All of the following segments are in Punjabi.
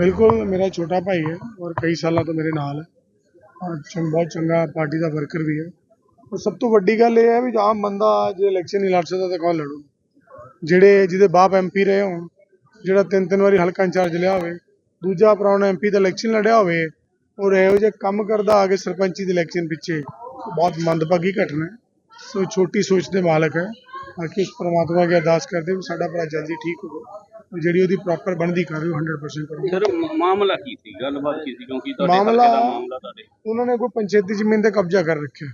ਬਿਲਕੁਲ ਮੇਰਾ ਛੋਟਾ ਭਾਈ ਹੈ ਔਰ ਕਈ ਸਾਲਾਂ ਤੋਂ ਮੇਰੇ ਨਾਲ ਹੈ। ਔਰ ਚੰਗ ਬਹੁਤ ਚੰਗਾ ਪਾਰਟੀ ਦਾ ਵਰਕਰ ਵੀ ਹੈ। ਔਰ ਸਭ ਤੋਂ ਵੱਡੀ ਗੱਲ ਇਹ ਹੈ ਵੀ ਆਮ ਬੰਦਾ ਜੇ ਇਲੈਕਸ਼ਨ ਨਹੀਂ ਲੜ ਸਕਦਾ ਤਾਂ ਕੌਣ ਲੜੂ? ਜਿਹੜੇ, ਜਿਹਦੇ ਬਾਪ ਐਮਪੀ ਰਹੇ ਹੋਣ, ਜਿਹੜਾ ਤਿੰਨ ਤਿੰਨ ਵਾਰੀ ਹਲਕਾ ਇੰਚਾਰਜ ਲਿਆ ਹੋਵੇ, ਦੂਜਾ ਭਰਾ ਐਮਪੀ ਦਾ ਇਲੈਕਸ਼ਨ ਲੜਿਆ ਹੋਵੇ, ਔਰ ਇਹੋ ਜਿਹੇ ਕੰਮ ਕਰਦਾ ਆ ਕੇ ਸਰਪੰਚੀ ਦੇ ਇਲੈਕਸ਼ਨ ਪਿੱਛੇ, ਬਹੁਤ ਮੰਦਭਾਗੀ ਘਟਨਾ ਹੈ। ਸੋ ਛੋਟੀ ਸੋਚ ਦੇ ਮਾਲਕ ਹੈ। ਬਾਕੀ ਉਸ ਪ੍ਰਮਾਤਮਾ ਅੱਗੇ ਅਰਦਾਸ ਕਰਦੇ ਵੀ ਸਾਡਾ ਭਰਾ ਜਲਦੀ ਠੀਕ ਹੋਵੇ। ਜਿਹੜੀ ਉਹਦੀ ਪ੍ਰੋਪਰ ਬਣਦੀ ਕਰ ਰਹੀ 100% ਕਰੋ ਸਰ ਮ- ਮਾਮਲਾ ਕੀ ਸੀ? ਗੱਲਬਾਤ ਕੀ ਸੀ? ਕਿਉਂਕਿ ਤੁਹਾਡੇ ਮਾਮਲਾ- ਮਾਮਲਾ ਤੁਹਾਡੇ ਉਹਨਾਂ ਨੇ ਕੋਈ ਪੰਚਾਇਤੀ ਜ਼ਮੀਨ ਤੇ ਕਬਜ਼ਾ ਕਰ ਰੱਖਿਆ।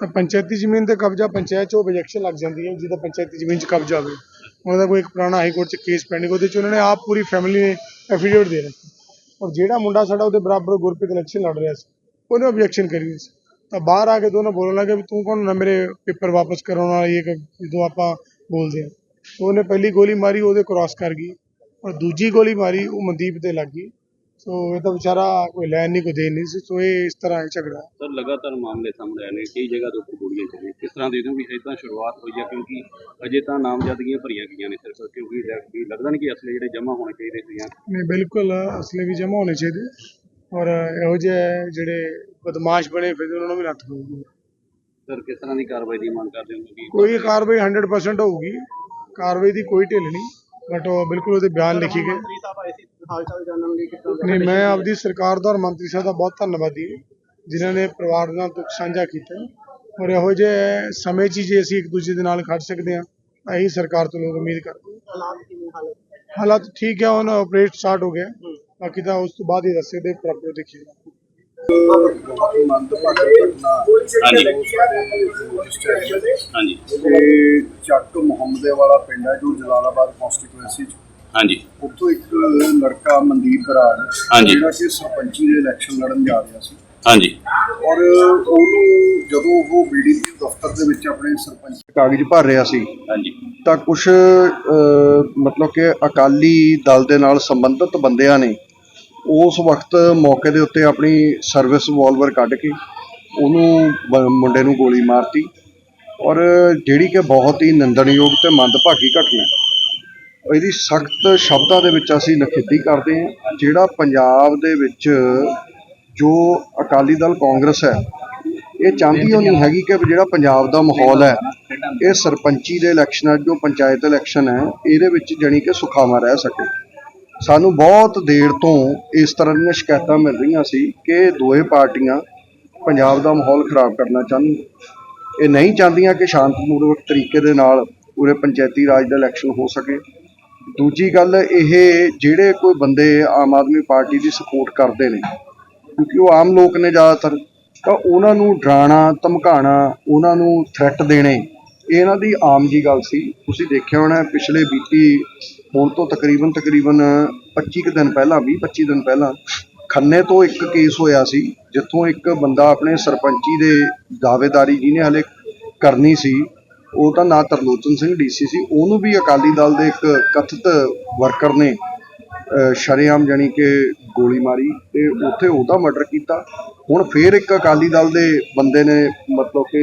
ਤਾਂ ਪੰਚਾਇਤੀ ਜ਼ਮੀਨ ਤੇ ਕਬਜ਼ਾ ਪੰਚਾਇਤ 'ਚ ਓਬਜੈਕਸ਼ਨ ਲੱਗ ਜਾਂਦੀ ਹੈ ਜਿਹਦਾ ਪੰਚਾਇਤੀ ਜ਼ਮੀਨ 'ਚ ਕਬਜ਼ਾ ਹੋਵੇ। ਉਹਨਾਂ ਦਾ ਕੋਈ ਇੱਕ ਪੁਰਾਣਾ ਹਾਈ ਕੋਰਟ 'ਚ ਕੇਸ ਪੈਂਡਿੰਗ ਉਹਦੇ 'ਚ ਉਹਨਾਂ ਨੇ ਆਪ ਪੂਰੀ ਫੈਮਿਲੀ ਨੇ ਐਫੀਡੇਵਿਟ ਦੇ ਰੱਖੀ। ਔਰ ਜਿਹੜਾ ਮੁੰਡਾ ਸਾਡਾ ਉਹਦੇ ਬਰਾਬਰ ਗੁਰਪ੍ਰੀਤ ਇਲੈਕਸ਼ਨ ਲੜ ਰਿਹਾ ਸੀ ਉਹਨੇ ਓਬਜੈਕਸ਼ਨ ਕਰੀ ਸੀ। ਤਾਂ ਬਾਹਰ ਆ ਕੇ ਦੋਨੋਂ ਬੋਲਣ ਲੱਗੇ ਵੀ ਤੂੰ ਕੌਣ ਨਾ ਮੇਰੇ ਪੇਪਰ ਵਾਪਸ ਕਰਾਉਣ ਵਾਲਾ ਇਹ ਜਦੋਂ ਆਪਾਂ ਬੋਲਦੇ ਆ ਉਹਨੇ ਪਹਿਲੀ ਗੋਲੀ ਮਾਰੀ ਉਹਦੇ ਕ੍ਰਾਸ ਕਰ ਗਈ ਔਰ ਦੂਜੀ ਗੋਲੀ ਮਾਰੀ ਉਹ ਮਨਦੀਪ ਤੇ ਲੱਗ ਗਈ। ਸੋ ਇਹ ਤਾਂ ਵਿਚਾਰਾ ਕੋਈ ਲੈਣ ਨਹੀਂ ਕੋਈ ਦੇਣ ਨਹੀਂ ਸੀ। ਸੋ ਇਹ ਇਸ ਤਰ੍ਹਾਂ ਝਗੜਾ ਸਰ ਲਗਾਤਾਰ ਮਾਮਲੇ ਸਾਹਮਣੇ ਆਏ ਨੇ ਕਈ ਜਗ੍ਹਾ ਉੱਪਰ ਗੋਲੀਆਂ ਚੱਲੀਆਂ ਕਿਸ ਤਰ੍ਹਾਂ ਦੇ ਦਿਓ ਵੀ ਇਦਾਂ ਸ਼ੁਰੂਆਤ ਹੋਈ ਹੈ ਕਿਉਂਕਿ ਅਜੇ ਤਾਂ ਨਾਮਜ਼ਦਗੀਆਂ ਭਰੀਆਂ ਗਈਆਂ ਨੇ ਸਿਰਫ ਕਿਉਂਕਿ ਵੀ ਲੱਗਦਾ ਨਹੀਂ ਕਿ ਅਸਲੇ ਜਿਹੜੇ ਜਮ੍ਹਾਂ ਹੋਣੇ ਚਾਹੀਦੇ ਸੀ ਨਹੀਂ ਬਿਲਕੁਲ ਅਸਲੇ ਵੀ ਜਮ੍ਹਾਂ ਹੋਣੇ ਚਾਹੀਦੇ। ਔਰ ਇਹੋ ਜਿਹੇ ਜਿਹੜੇ ਬਦਮਾਸ਼ ਬਣੇ ਫਿਰ ਉਹਨਾਂ ਨੂੰ ਵੀ ਨੱਥ ਪਊਗੀ। ਸਰ ਕਿਸ ਤਰ੍ਹਾਂ ਦੀ ਕਾਰਵਾਈ ਦੀ ਮੰਗ ਕਰਦੇ ਹੋ ਕੋਈ ਕਾਰਵਾਈ 100% ਹੋਊਗੀ। ਕਾਰਵਾਈ ਦੀ ਕੋਈ ਢਿੱਲ ਨਹੀਂ ਬਟ ਉਹ ਬਿਲਕੁਲ ਉਹਦੇ ਬਿਆਨ ਲਿਖੀ ਗਏ। ਨਹੀਂ ਮੈਂ ਆਪਦੀ ਸਰਕਾਰ ਦਾ ਔਰ ਮੰਤਰੀ ਸਾਹਿਬ ਦਾ ਬਹੁਤ ਧੰਨਵਾਦੀ ਹਾਂ ਜਿਨ੍ਹਾਂ ਨੇ ਪਰਿਵਾਰ ਨਾਲ ਦੁੱਖ ਸਾਂਝਾ ਕੀਤਾ। ਔਰ ਇਹੋ ਜਿਹੇ ਸਮੇਂ 'ਚ ਜੇ ਅਸੀਂ ਇੱਕ ਦੂਜੇ ਦੇ ਨਾਲ ਖੜ ਸਕਦੇ ਹਾਂ ਤਾਂ ਇਹੀ ਸਰਕਾਰ ਤੋਂ ਲੋਕ ਉਮੀਦ ਕਰਦੇ। ਹਾਲਾਤ ਠੀਕ ਹੈ ਹੁਣ ਆਪਰੇਟ ਸਟਾਰਟ ਹੋ ਗਿਆ। ਬਾਕੀ ਤਾਂ ਉਸ ਤੋਂ ਬਾਅਦ ਹੀ ਦੱਸੇ ਦੇ ਪ੍ਰੋਪਰ ਦੇਖੀਏ ਹਾਂਜੀ। ਤੇ ਚੱਕ ਮੁਹੰਮਦੇ ਵਾਲਾ ਪਿੰਡ ਹੈ ਜੋ ਜਲਾਲਾਬਾਦ ਕਨਸਟੀਟੂਐਂਸੀ ਚ ਹਾਂਜੀ। ਉੱਥੋਂ ਇੱਕ ਲੜਕਾ ਮਨਦੀਪ ਬਰਾੜ ਹਾਂਜੀ। ਜਿਹੜਾ ਕਿ ਸਰਪੰਚੀ ਦੇ ਇਲੈਕਸ਼ਨ ਲੜਨ ਜਾ ਰਿਹਾ ਸੀ ਹਾਂਜੀ। ਔਰ ਉਹਨੂੰ ਜਦੋਂ ਉਹ ਬੀਡੀਪੀ ਦਫ਼ਤਰ ਦੇ ਵਿੱਚ ਆਪਣੇ ਸਰਪੰਚ ਕਾਗਜ਼ ਭਰ ਰਿਹਾ ਸੀ ਹਾਂਜੀ। ਤਾਂ ਕੁਝ ਮਤਲਬ ਕਿ ਅਕਾਲੀ ਦਲ ਦੇ ਨਾਲ ਸੰਬੰਧਿਤ ਬੰਦਿਆਂ ਨੇ ਉਸ ਵਕਤ ਮੌਕੇ ਦੇ ਉੱਤੇ ਆਪਣੀ ਸਰਵਿਸ ਰਿਵਾਲਵਰ ਕੱਢ ਕੇ ਉਹਨੂੰ ਬ- ਮੁੰਡੇ ਨੂੰ ਗੋਲੀ ਮਾਰਤੀ ਔਰ ਜਿਹੜੀ ਕਿ ਬਹੁਤ ਹੀ ਨਿੰਦਣਯੋਗ ਤੇ ਮੰਦਭਾਗੀ ਘਟਨਾ ਹੈ। ਇਹਦੀ ਸਖਤ ਸ਼ਬਦਾਂ ਦੇ ਵਿੱਚ ਅਸੀਂ ਨਖੇਦੀ ਕਰਦੇ ਹਾਂ, ਜਿਹੜਾ ਪੰਜਾਬ ਦੇ ਵਿੱਚ ਜੋ ਅਕਾਲੀ ਦਲ ਕਾਂਗਰਸ ਹੈ, ਇਹ ਚਾਹੁੰਦੀ ਉਹ ਨਹੀਂ ਹੈਗੀ ਕਿ ਜਿਹੜਾ ਪੰਜਾਬ ਦਾ ਮਾਹੌਲ ਹੈ, ਇਹ ਸਰਪੰਚੀ ਦੇ ਇਲੈਕਸ਼ਨ ਹੈ, ਜੋ ਪੰਚਾਇਤ ਇਲੈਕਸ਼ਨ ਹੈ, ਇਹਦੇ ਵਿੱਚ ਜਾਣੀ ਕਿ ਸੁਖਾਵਾਂ ਰਹਿ ਸਕੇ। ਸਾਨੂੰ ਬਹੁਤ ਦੇਰ ਤੋਂ ਇਸ ਤਰ੍ਹਾਂ ਦੀਆਂ ਸ਼ਿਕਾਇਤਾਂ ਮਿਲ ਰਹੀਆਂ ਸੀ ਕਿ ਦੋਵੇਂ ਪਾਰਟੀਆਂ ਪੰਜਾਬ ਦਾ ਮਾਹੌਲ ਖਰਾਬ ਕਰਨਾ ਚਾਹੁੰਦੀਆਂ ਇਹ ਨਹੀਂ ਚਾਹੁੰਦੀਆਂ ਕਿ ਸ਼ਾਂਤਪੂਰਵਕ ਤਰੀਕੇ ਦੇ ਨਾਲ ਪੂਰੇ ਪੰਚਾਇਤੀ ਰਾਜ ਦਾ ਇਲੈਕਸ਼ਨ ਹੋ ਸਕੇ। ਦੂਜੀ ਗੱਲ, ਇਹ ਜਿਹੜੇ ਕੋਈ ਬੰਦੇ ਆਮ ਆਦਮੀ ਪਾਰਟੀ ਦੀ ਸਪੋਰਟ ਕਰਦੇ ਨੇ, ਕਿਉਂਕਿ ਉਹ ਆਮ ਲੋਕ ਨੇ ਜ਼ਿਆਦਾਤਰ, ਤਾਂ ਉਹਨਾਂ ਨੂੰ ਡਰਾਉਣਾ ਧਮਕਾਉਣਾ, ਉਹਨਾਂ ਨੂੰ ਥ੍ਰੈਟ ਦੇਣੇ ਇਹਨਾਂ ਦੀ ਆਮ ਜੀ ਗੱਲ ਸੀ। ਤੁਸੀਂ ਦੇਖਿਆ ਹੋਣਾ ਪਿਛਲੇ ਬੀਤੀ ਹੁਣ ਤੋਂ ਤਕਰੀਬਨ ਤਕਰੀਬਨ 25 ਕੁ ਦਿਨ ਪਹਿਲਾਂ 20 25 ਦਿਨ ਪਹਿਲਾਂ ਖੰਨੇ ਤੋਂ ਇੱਕ ਕੇਸ ਹੋਇਆ ਸੀ, ਜਿੱਥੋਂ ਇੱਕ ਬੰਦਾ ਆਪਣੇ ਸਰਪੰਚੀ ਦੇ ਦਾਅਵੇਦਾਰੀ ਜਿਹਨੇ ਹਲੇ ਕਰਨੀ ਸੀ, ਉਹ ਤਾਂ ਨਾ ਤਰਲੋਚਨ ਸਿੰਘ ਡੀਸੀ ਸੀ ਉਹਨੂੰ ਵੀ ਅਕਾਲੀ ਦਲ ਦੇ ਇੱਕ ਕਥਿਤ ਵਰਕਰ ਨੇ ਸ਼ਰੇਆਮ ਜਾਣੀ ਕਿ ਗੋਲੀ ਮਾਰੀ ਤੇ ਉੱਥੇ ਉਹਦਾ ਮਰਡਰ ਕੀਤਾ। ਹੁਣ ਫੇਰ ਇੱਕ ਅਕਾਲੀ ਦਲ ਦੇ ਬੰਦੇ ਨੇ ਮਤਲਬ ਕਿ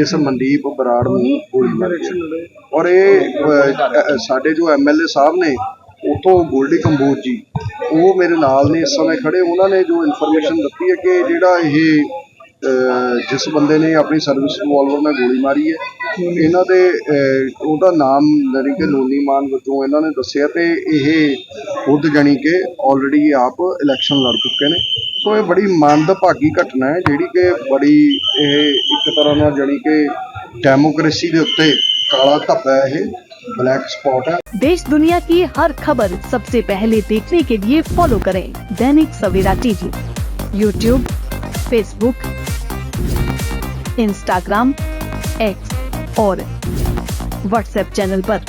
ਇਸ ਮਨਦੀਪ ਬਰਾੜ ਨੂੰ ਗੋਲੀ ਮਾਰੀ ਔਰ ਇਹ ਅਹ, ਅਹ, ਸਾਡੇ ਜੋ ਐਮਐਲਏ ਸਾਹਿਬ ਨੇ ਉਥੋਂ ਗੋਲਡੀ ਕੰਬੋਜ ਜੀ ਉਹ ਮੇਰੇ ਨਾਲ ਨੇ ਇਸ ਸਮੇਂ ਖੜੇ। ਉਹਨਾਂ ਨੇ ਜੋ ਇਨਫੋਰਮੇਸ਼ਨ ਦਿੱਤੀ ਹੈ ਕਿ ਜਿਹੜਾ ਇਹ ਅਹ, ਜਿਸ ਬੰਦੇ ਨੇ ਆਪਣੀ ਸਰਵਿਸ ਰਿਵਾਲਵਰ ਨਾਲ ਗੋਲੀ ਮਾਰੀ ਹੈ ਇਹਨਾਂ ਦੇ ਅਹ, ਉਹਦਾ ਨਾਮ ਜਾਣੀ ਕਿ ਲੋਨੀ ਮਾਨ ਵਜੋਂ ਇਹਨਾਂ ਨੇ ਦੱਸਿਆ ਤੇ ਇਹ ਖੁਦ ਜਾਣੀ ਕਿ ਆਲਰੇਡੀ ਆਪ ਇਲੈਕਸ਼ਨ ਲੜ ਚੁੱਕੇ ਨੇ। ਸੋ ਇਹ ਬੜੀ ਮੰਦਭਾਗੀ ਘਟਨਾ ਹੈ ਜਿਹੜੀ ਕਿ ਬੜੀ ਇਹ ਇੱਕ ਤਰ੍ਹਾਂ ਨਾਲ ਜਾਣੀ ਕਿ ਡੈਮੋਕ੍ਰੇਸੀ ਦੇ ਉੱਤੇ ਕਾਲਾ ਧੱਬਾ ਹੈ ਇਹ ਬਲੈਕ ਸਪੌਟ ਹੈ देश दुनिया की हर खबर सबसे पहले देखने के लिए फॉलो करें Dainik Savera TV YouTube Facebook Instagram X और व्हाट्सएप चैनल पर।